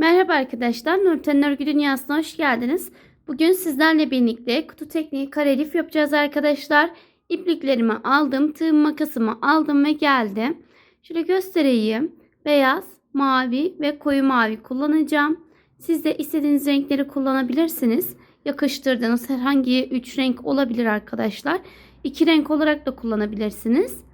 Merhaba arkadaşlar, Nurten Örgü Dünyası'na hoş geldiniz. Bugün sizlerle birlikte kutu tekniği karelif yapacağız arkadaşlar. İpliklerimi aldım, tığım makasımı aldım ve geldim. Şöyle göstereyim. Beyaz, mavi ve koyu mavi kullanacağım. Siz de istediğiniz renkleri kullanabilirsiniz. Yakıştırdığınız herhangi 3 renk olabilir arkadaşlar. 2 renk olarak da kullanabilirsiniz.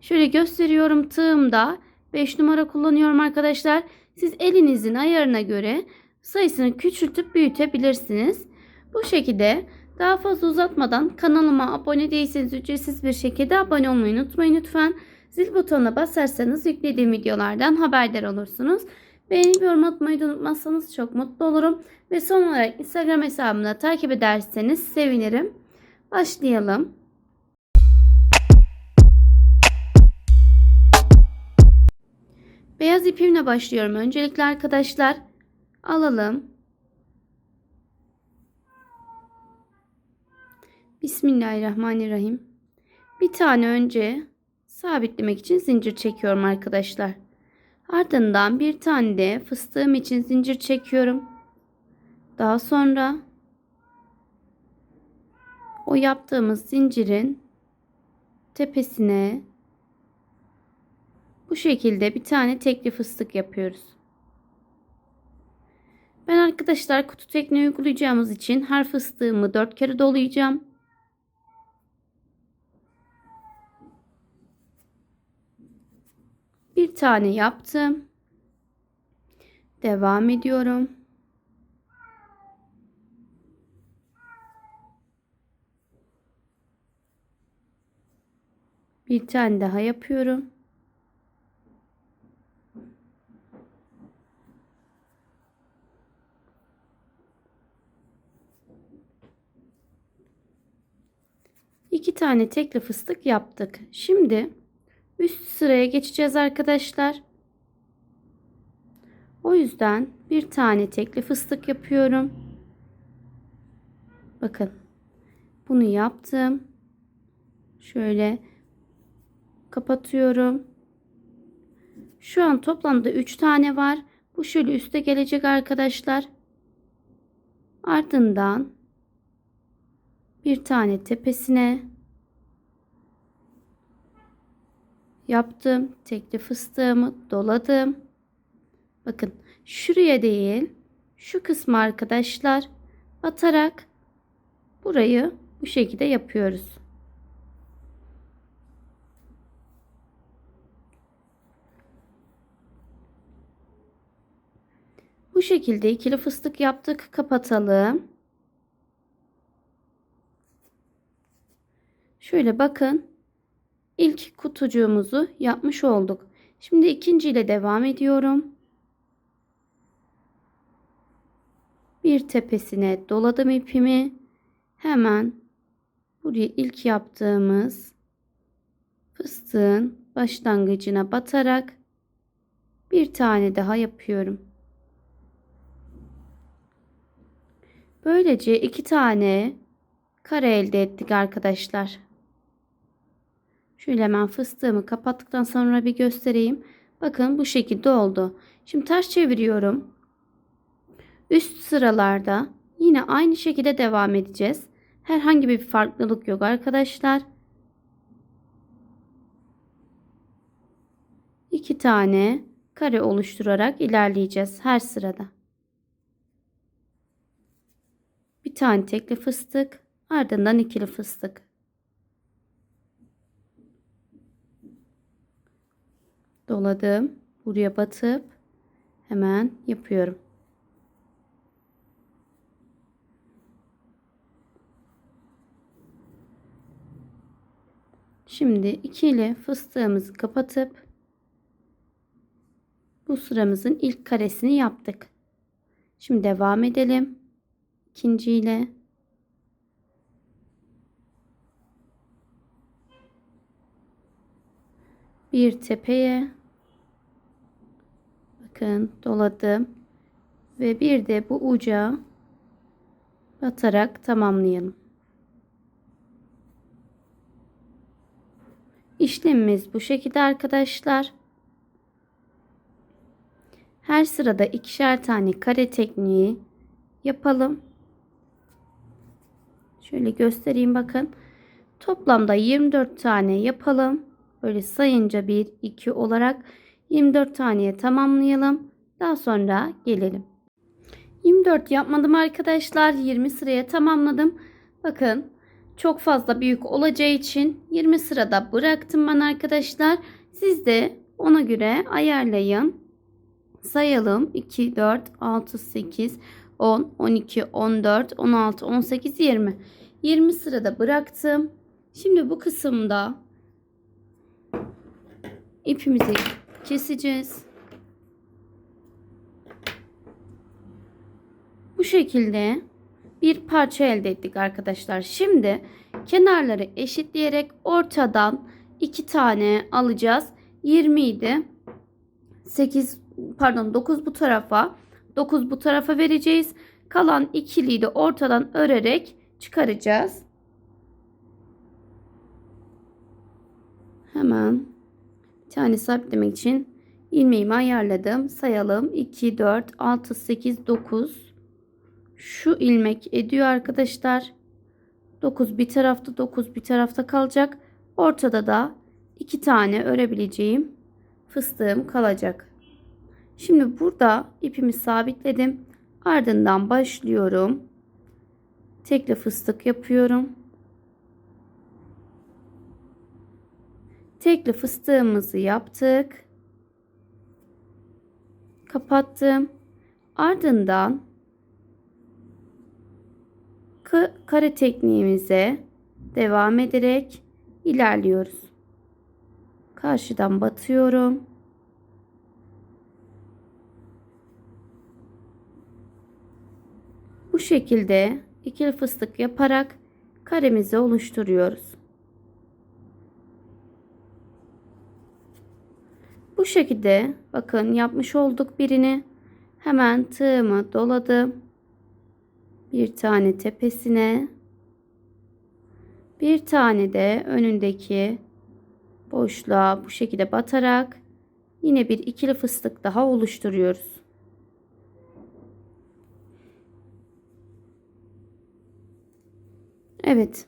Şöyle gösteriyorum tığımda 5 numara kullanıyorum arkadaşlar. Siz elinizin ayarına göre sayısını küçültüp büyütebilirsiniz. Bu şekilde daha fazla uzatmadan kanalıma abone değilseniz ücretsiz bir şekilde abone olmayı unutmayın lütfen. Zil butonuna basarsanız yüklediğim videolardan haberdar olursunuz. Beğenip yorum atmayı da unutmazsanız çok mutlu olurum. Ve son olarak Instagram hesabımda takip ederseniz sevinirim. Başlayalım. Beyaz ipimle başlıyorum. Öncelikle arkadaşlar alalım. Bismillahirrahmanirrahim. Bir tane önce sabitlemek için zincir çekiyorum arkadaşlar. Ardından bir tane de fıstığım için zincir çekiyorum. Daha sonra o yaptığımız zincirin tepesine bu şekilde bir tane tekli fıstık yapıyoruz. Ben arkadaşlar kutu tekniği uygulayacağımız için her fıstığımı dört kere dolayacağım. Bir tane yaptım. Devam ediyorum. Bir tane daha yapıyorum. İki tane tekli fıstık yaptık. Şimdi üst sıraya geçeceğiz arkadaşlar. O yüzden bir tane tekli fıstık yapıyorum. Bakın. Bunu yaptım. Şöyle kapatıyorum. Şu an toplamda 3 tane var. Bu şöyle üste gelecek arkadaşlar. Ardından bir tane tepesine yaptım. Tekli fıstığımı doladım. Bakın şuraya değil şu kısmı arkadaşlar batarak burayı bu şekilde yapıyoruz. Bu şekilde ikili fıstık yaptık. Kapatalım. Şöyle bakın. İlk kutucuğumuzu yapmış olduk. Şimdi ikinci ile devam ediyorum. Bir tepesine doladım ipimi. Hemen buraya ilk yaptığımız fıstığın başlangıcına batarak bir tane daha yapıyorum. Böylece iki tane kare elde ettik arkadaşlar. Şöyle hemen fıstığımı kapattıktan sonra bir göstereyim. Bakın bu şekilde oldu. Şimdi ters çeviriyorum. Üst sıralarda yine aynı şekilde devam edeceğiz. Herhangi bir farklılık yok arkadaşlar. İki tane kare oluşturarak ilerleyeceğiz her sırada. Bir tane tekli fıstık, ardından ikili fıstık. Doladım. Buraya batıp hemen yapıyorum. Şimdi ikili fıstığımızı kapatıp bu sıramızın ilk karesini yaptık. Şimdi devam edelim. İkinci ile bir tepeye bakın doladım ve bir de bu uca batarak tamamlayalım. İşlemimiz bu şekilde arkadaşlar. Her sırada ikişer tane kare tekniği yapalım. Şöyle göstereyim bakın. Toplamda 24 tane yapalım. Böyle sayınca 1, 2 olarak 24 taneye tamamlayalım. Daha sonra gelelim. 24 yapmadım arkadaşlar. 20 sıraya tamamladım. Bakın çok fazla büyük olacağı için 20 sırada bıraktım ben arkadaşlar. Siz de ona göre ayarlayın. Sayalım. 2, 4, 6, 8, 10, 12, 14, 16, 18, 20. 20 sırada bıraktım. Şimdi bu kısımda ipimizi keseceğiz. Bu şekilde bir parça elde ettik arkadaşlar. Şimdi kenarları eşitleyerek ortadan iki tane alacağız. 20 idi. 8 pardon 9 bu tarafa 9 bu tarafa vereceğiz. Kalan ikiliyi de ortadan örerek çıkaracağız. Hemen tane sabitlemek için ilmeğimi ayarladım. Sayalım. 2, 4, 6, 8, 9. Şu ilmek ediyor arkadaşlar. 9 bir tarafta 9 bir tarafta kalacak. Ortada da 2 tane örebileceğim fıstığım kalacak. Şimdi burada ipimi sabitledim. Ardından başlıyorum. Tekli fıstık yapıyorum. Tekli fıstığımızı yaptık. Kapattım. Ardından kare tekniğimize devam ederek ilerliyoruz. Karşıdan batıyorum. Bu şekilde ikili fıstık yaparak karemizi oluşturuyoruz. Bu şekilde bakın yapmış olduk birini. Hemen tığımı doladım. Bir tane tepesine. Bir tane de önündeki boşluğa bu şekilde batarak yine bir ikili fıstık daha oluşturuyoruz. Evet.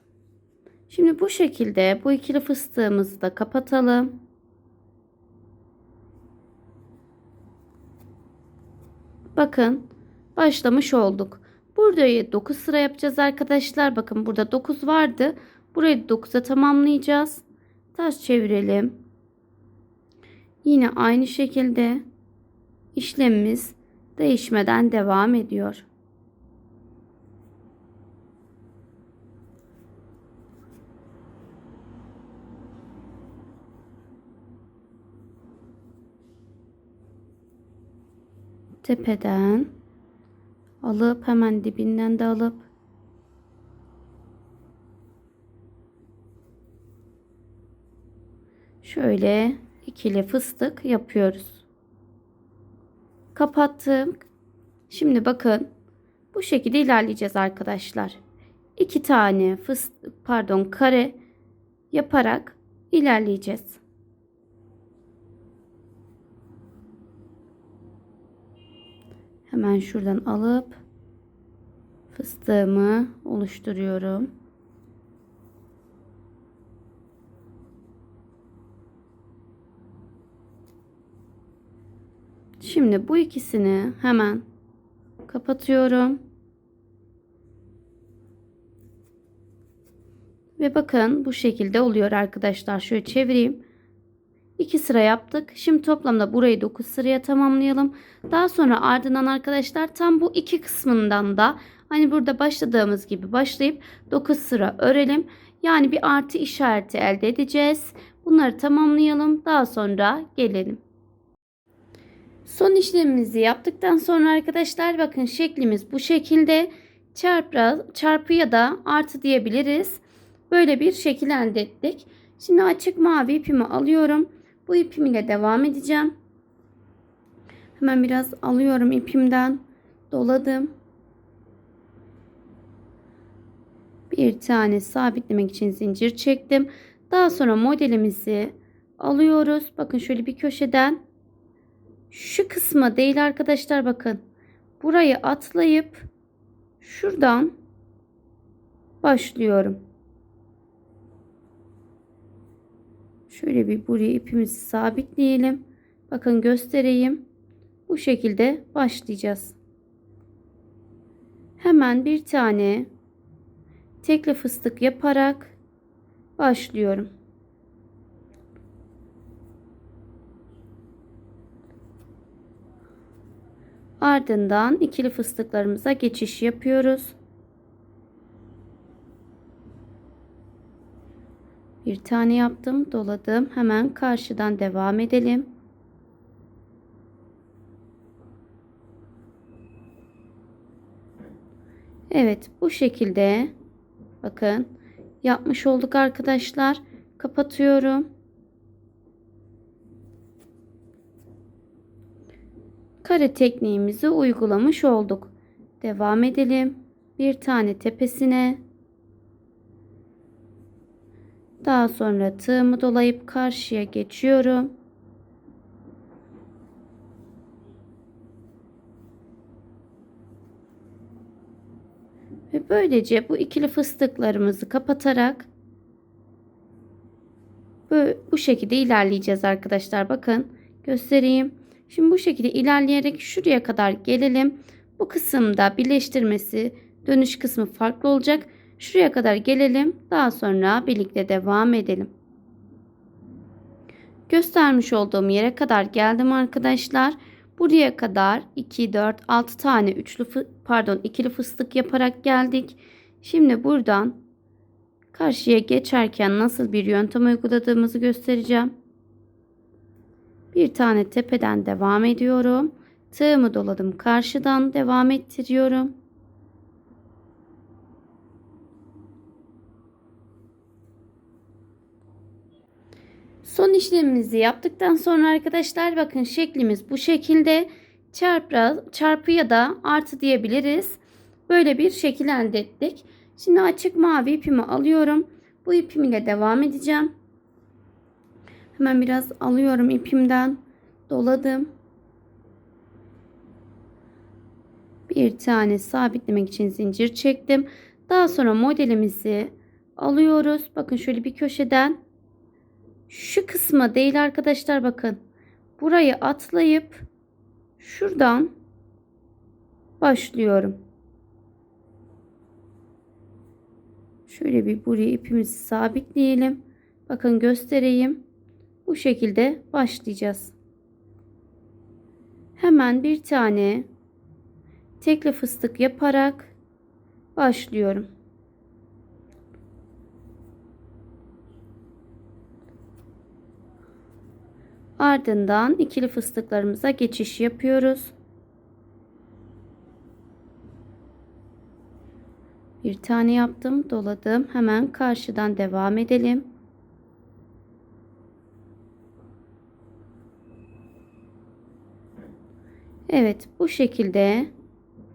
Şimdi bu şekilde bu ikili fıstığımızı da kapatalım. Bakın başlamış olduk. Burada 9 sıra yapacağız arkadaşlar. Bakın burada 9 vardı. Burayı 9'a tamamlayacağız. Ters çevirelim. Yine aynı şekilde işlemimiz değişmeden devam ediyor. Tepeden alıp hemen dibinden de alıp şöyle ikili fıstık yapıyoruz. Kapattım. Şimdi bakın bu şekilde ilerleyeceğiz arkadaşlar. İki tane fıstık pardon kare yaparak ilerleyeceğiz. Hemen şuradan alıp fıstığımı oluşturuyorum. Şimdi bu ikisini hemen kapatıyorum. Ve bakın bu şekilde oluyor arkadaşlar. Şöyle çevireyim. 2 sıra yaptık. Şimdi toplamda burayı 9 sıraya tamamlayalım. Daha sonra ardından arkadaşlar tam bu iki kısmından da hani burada başladığımız gibi başlayıp 9 sıra örelim. Yani bir artı işareti elde edeceğiz. Bunları tamamlayalım. Daha sonra gelelim. Son işlemimizi yaptıktan sonra arkadaşlar bakın şeklimiz bu şekilde çarpı, çarpı ya da artı diyebiliriz. Böyle bir şekil elde ettik. Şimdi açık mavi ipimi alıyorum. Bu ipim ile devam edeceğim. Hemen biraz alıyorum ipimden. Doladım. Bir tane sabitlemek için zincir çektim. Daha sonra modelimizi alıyoruz. Bakın şöyle bir köşeden şu kısma değil arkadaşlar bakın. Burayı atlayıp şuradan başlıyorum. Şöyle bir buraya ipimizi sabitleyelim. Bakın göstereyim. Bu şekilde başlayacağız. Hemen bir tane tekli fıstık yaparak başlıyorum. Ardından ikili fıstıklarımıza geçiş yapıyoruz. Bir tane yaptım, doladım. Hemen karşıdan devam edelim. Evet, bu şekilde bakın yapmış olduk arkadaşlar. Kapatıyorum. Kare tekniğimizi uygulamış olduk. Devam edelim. Bir tane tepesine daha sonra tığımı dolayıp karşıya geçiyorum. Ve böylece bu ikili fıstıklarımızı kapatarak bu şekilde ilerleyeceğiz arkadaşlar. Bakın göstereyim. Şimdi bu şekilde ilerleyerek şuraya kadar gelelim. Bu kısımda birleştirmesi dönüş kısmı farklı olacak. Şuraya kadar gelelim. Daha sonra birlikte devam edelim. Göstermiş olduğum yere kadar geldim arkadaşlar. Buraya kadar 2, 4, 6 tane üçlü pardon ikili fıstık yaparak geldik. Şimdi buradan karşıya geçerken nasıl bir yöntem uyguladığımızı göstereceğim. Bir tane tepeden devam ediyorum. Tığımı doladım karşıdan devam ettiriyorum. Son işlemimizi yaptıktan sonra arkadaşlar bakın şeklimiz bu şekilde çarpı, çarpı ya da artı diyebiliriz. Böyle bir şekil elde ettik. Şimdi açık mavi ipimi alıyorum. Bu ipim ile devam edeceğim. Hemen biraz alıyorum ipimden. Doladım. Bir tane sabitlemek için zincir çektim. Daha sonra modelimizi alıyoruz. Bakın şöyle bir köşeden şu kısma değil arkadaşlar bakın. Burayı atlayıp şuradan başlıyorum. Şöyle bir buraya ipimizi sabitleyelim. Bakın göstereyim. Bu şekilde başlayacağız. Hemen bir tane tekli fıstık yaparak başlıyorum. Ardından ikili fıstıklarımıza geçiş yapıyoruz. Bir tane yaptım, doladım. Hemen karşıdan devam edelim. Evet, bu şekilde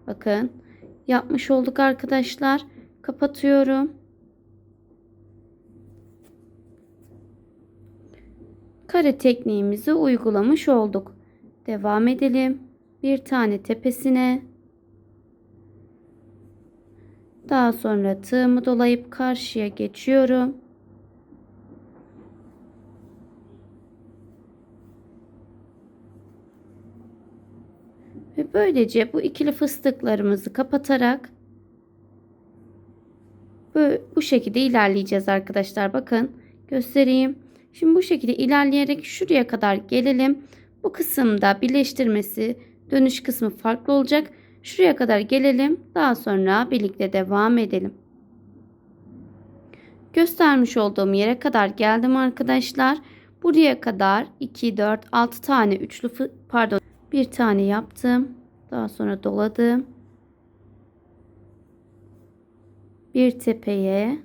bakın yapmış olduk arkadaşlar. Kapatıyorum. Kare tekniğimizi uygulamış olduk. Devam edelim. Bir tane tepesine daha sonra tığımı dolayıp karşıya geçiyorum. Ve böylece bu ikili fıstıklarımızı kapatarak bu şekilde ilerleyeceğiz arkadaşlar. Bakın göstereyim. Şimdi bu şekilde ilerleyerek şuraya kadar gelelim. Bu kısımda birleştirmesi dönüş kısmı farklı olacak. Şuraya kadar gelelim. Daha sonra birlikte devam edelim. Göstermiş olduğum yere kadar geldim arkadaşlar. Buraya kadar 2, 4, 6 tane üçlü pardon bir tane yaptım. Daha sonra doladım. Bir tepeye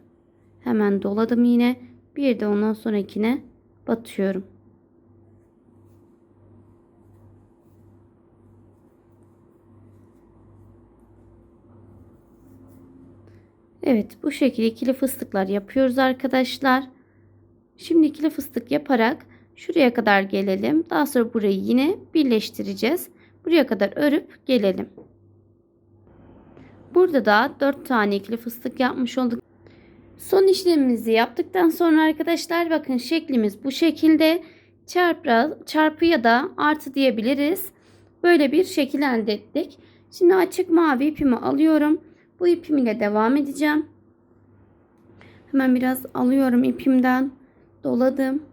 hemen doladım yine. Bir de ondan sonrakine batıyorum. Evet bu şekilde ikili fıstıklar yapıyoruz arkadaşlar. Şimdi ikili fıstık yaparak Şuraya kadar gelelim. Daha sonra burayı yine birleştireceğiz. Buraya kadar örüp gelelim. Burada da 4 tane ikili fıstık yapmış olduk. Son işlemimizi yaptıktan sonra arkadaşlar bakın şeklimiz bu şekilde çarpı, çarpı ya da artı diyebiliriz. Böyle bir şekil elde ettik. Şimdi açık mavi ipimi alıyorum. Bu ipim ile devam edeceğim. Hemen biraz alıyorum ipimden. Doladım.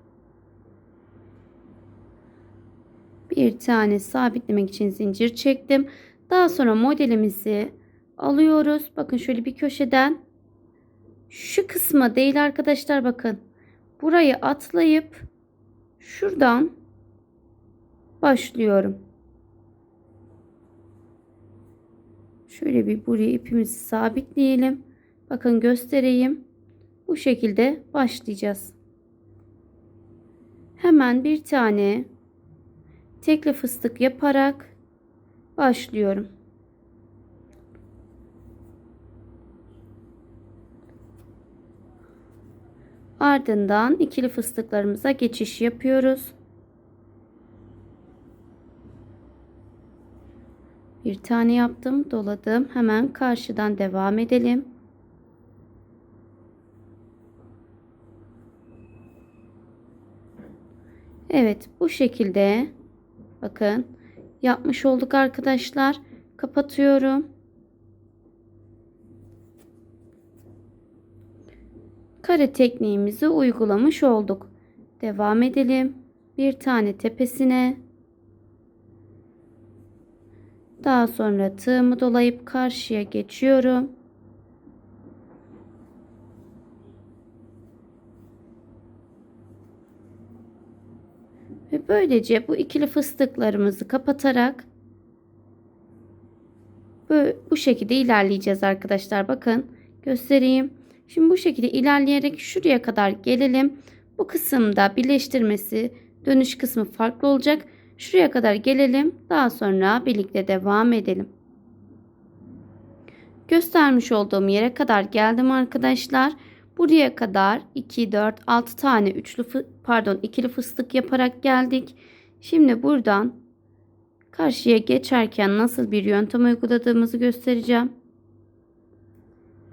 Bir tane sabitlemek için zincir çektim. Daha sonra modelimizi alıyoruz. Bakın şöyle bir köşeden şu kısma değil arkadaşlar bakın. Burayı atlayıp şuradan başlıyorum. Şöyle bir buraya ipimizi sabitleyelim. Bakın göstereyim. Bu şekilde başlayacağız. Hemen bir tane tekli fıstık yaparak başlıyorum. Ardından ikili fıstıklarımıza geçiş yapıyoruz. Bir tane yaptım, doladım. Hemen karşıdan devam edelim. Evet, bu şekilde bakın yapmış olduk arkadaşlar. Kapatıyorum. Kare tekniğimizi uygulamış olduk. Devam edelim. Bir tane tepesine daha sonra tığımı dolayıp karşıya geçiyorum. Ve böylece bu ikili fıstıklarımızı kapatarak bu şekilde ilerleyeceğiz arkadaşlar. Bakın göstereyim. Şimdi bu şekilde ilerleyerek şuraya kadar gelelim. Bu kısımda birleştirmesi dönüş kısmı farklı olacak. Şuraya kadar gelelim. Daha sonra birlikte devam edelim. Göstermiş olduğum yere kadar geldim arkadaşlar. Buraya kadar 2, 4, 6 tane üçlü pardon ikili fıstık yaparak geldik. Şimdi buradan karşıya geçerken nasıl bir yöntem uyguladığımızı göstereceğim.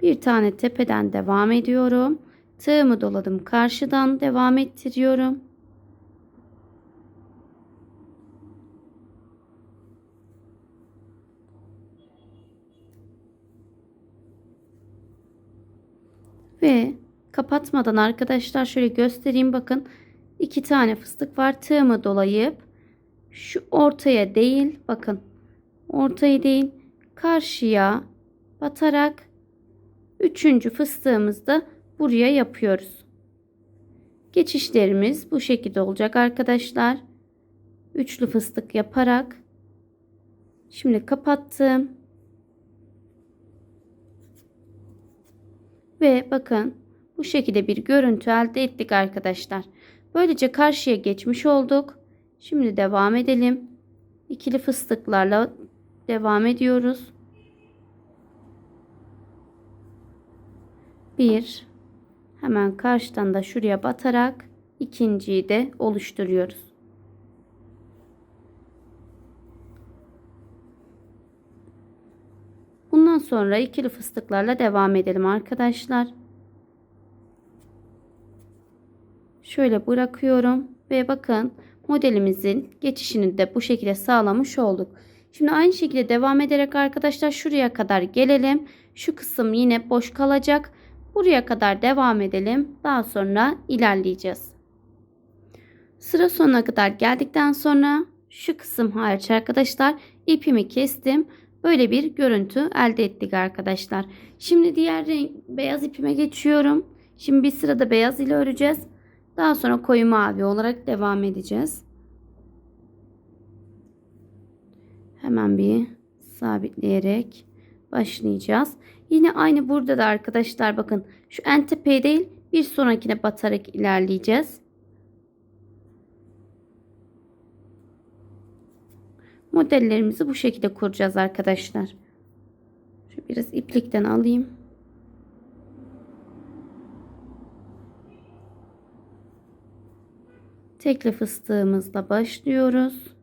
Bir tane tepeden devam ediyorum. Tığımı doladım. Karşıdan devam ettiriyorum. Ve kapatmadan arkadaşlar şöyle göstereyim bakın. iki tane fıstık var. Tığımı dolayıp şu ortaya değil bakın. Ortayı değil karşıya batarak üçüncü fıstığımızı da buraya yapıyoruz. Geçişlerimiz bu şekilde olacak arkadaşlar. Üçlü fıstık yaparak şimdi kapattım. Ve bakın bu şekilde bir görüntü elde ettik arkadaşlar. Böylece karşıya geçmiş olduk. Şimdi devam edelim. İkili fıstıklarla devam ediyoruz. Bir hemen karşıdan da şuraya batarak ikinciyi de oluşturuyoruz. Bundan sonra ikili fıstıklarla devam edelim arkadaşlar. Şöyle bırakıyorum ve bakın modelimizin geçişini de bu şekilde sağlamış olduk. Şimdi aynı şekilde devam ederek arkadaşlar şuraya kadar gelelim. Şu kısım yine boş kalacak. Buraya kadar devam edelim. Daha sonra ilerleyeceğiz. Sıra sonuna kadar geldikten sonra şu kısım hariç arkadaşlar ipimi kestim. Böyle bir görüntü elde ettik arkadaşlar. Şimdi diğer renk beyaz ipime geçiyorum. Şimdi bir sırada beyaz ile öreceğiz. Daha sonra koyu mavi olarak devam edeceğiz. Hemen bir sabitleyerek başlayacağız. Yine aynı burada da arkadaşlar bakın şu en tepeye değil bir sonrakine batarak ilerleyeceğiz. Modellerimizi bu şekilde kuracağız arkadaşlar. Şu biraz iplikten alayım. Tekli fıstığımızla başlıyoruz.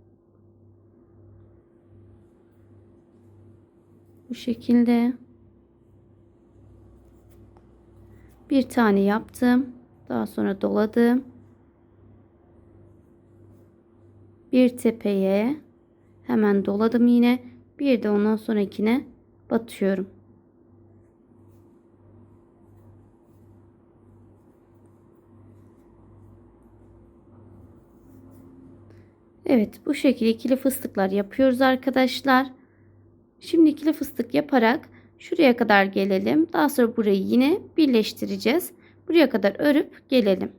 Bu şekilde. Bir tane yaptım. Daha sonra doladım. Bir tepeye hemen doladım yine. Bir de ondan sonrakine batıyorum. Evet bu şekilde ikili fıstıklar yapıyoruz arkadaşlar. Şimdi ikili fıstık yaparak şuraya kadar gelelim. Daha sonra burayı yine birleştireceğiz. Buraya kadar örüp gelelim.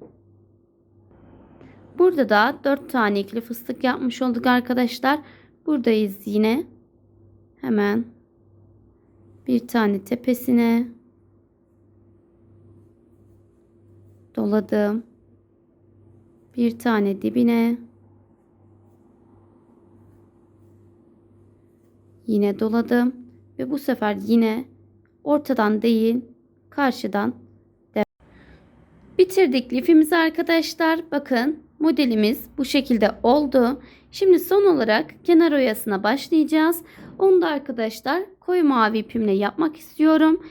Burada da 4 tane ikili fıstık yapmış olduk arkadaşlar. Buradayız yine. Hemen bir tane tepesine doladım. Bir tane dibine yine doladım ve bu sefer yine ortadan değil karşıdan bitirdik lifimizi arkadaşlar. Bakın modelimiz bu şekilde oldu. Şimdi son olarak kenar oyasına başlayacağız. Onu da arkadaşlar koyu mavi ipimle yapmak istiyorum.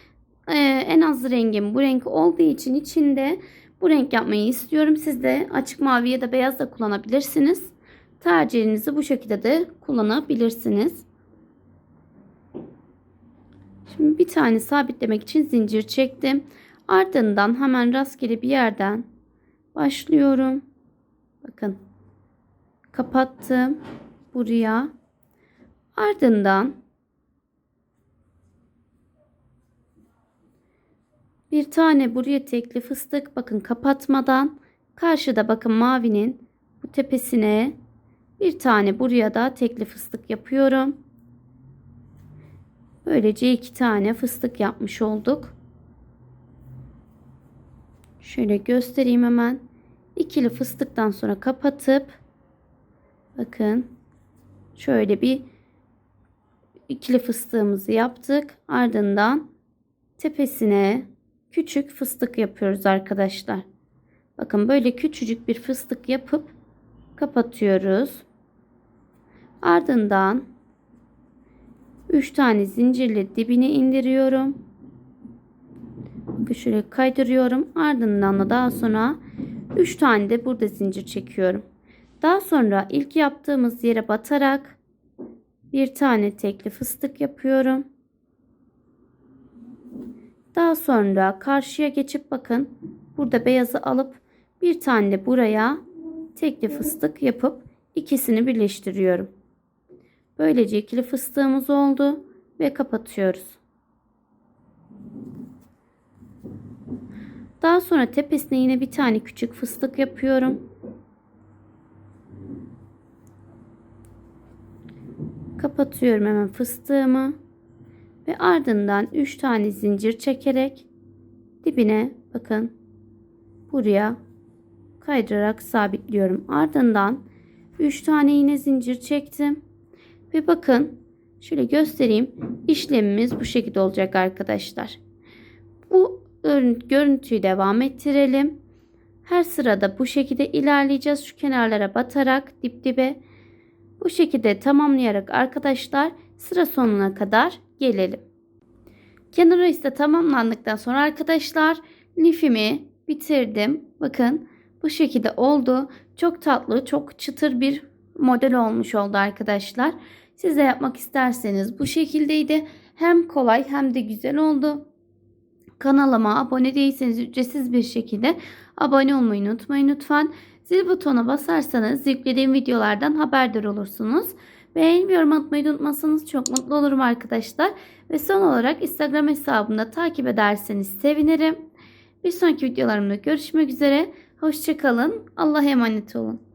Ee, en az rengim bu renk olduğu için içinde bu renk yapmayı istiyorum. Siz de açık mavi ya da beyaz da kullanabilirsiniz. Tercihinizi bu şekilde de kullanabilirsiniz Bir tane sabitlemek için zincir çektim. Ardından hemen rastgele bir yerden başlıyorum. Bakın. Kapattım. Buraya. Ardından bir tane buraya tekli fıstık bakın kapatmadan karşıda bakın mavinin bu tepesine bir tane buraya da tekli fıstık yapıyorum. Böylece iki tane fıstık yapmış olduk. Şöyle göstereyim hemen. İkili fıstıktan sonra kapatıp bakın şöyle bir ikili fıstığımızı yaptık. Ardından tepesine küçük fıstık yapıyoruz arkadaşlar. Bakın böyle küçücük bir fıstık yapıp kapatıyoruz. Ardından 3 tane zincirle dibine indiriyorum. Bakın şöyle kaydırıyorum. Ardından da daha sonra 3 tane de burada zincir çekiyorum. Daha sonra ilk yaptığımız yere batarak bir tane tekli fıstık yapıyorum. Daha sonra karşıya geçip bakın burada beyazı alıp bir tane de buraya tekli fıstık yapıp ikisini birleştiriyorum. Böylece ikili fıstığımız oldu ve kapatıyoruz. Daha sonra tepesine yine bir tane küçük fıstık yapıyorum. Kapatıyorum hemen fıstığımı ve ardından 3 tane zincir çekerek dibine bakın buraya kaydırarak sabitliyorum. Ardından 3 tane yine zincir çektim. Ve bakın şöyle göstereyim. İşlemimiz bu şekilde olacak arkadaşlar. Bu görüntüyü devam ettirelim. Her sırada bu şekilde ilerleyeceğiz. Şu kenarlara batarak dip dibe bu şekilde tamamlayarak arkadaşlar sıra sonuna kadar gelelim. Kenar ise tamamlandıktan sonra arkadaşlar lifimi bitirdim. Bakın bu şekilde oldu. Çok tatlı, çok çıtır bir model olmuş oldu arkadaşlar. Siz de yapmak isterseniz bu şekildeydi. Hem kolay hem de güzel oldu. Kanalıma abone değilseniz ücretsiz bir şekilde abone olmayı unutmayın lütfen. Zil butonuna basarsanız yüklediğim videolardan haberdar olursunuz. Beğeni ve yorum atmayı unutmazsanız çok mutlu olurum arkadaşlar. Ve son olarak Instagram hesabımda takip ederseniz sevinirim. Bir sonraki videolarımda görüşmek üzere. Hoşçakalın. Allah'a emanet olun.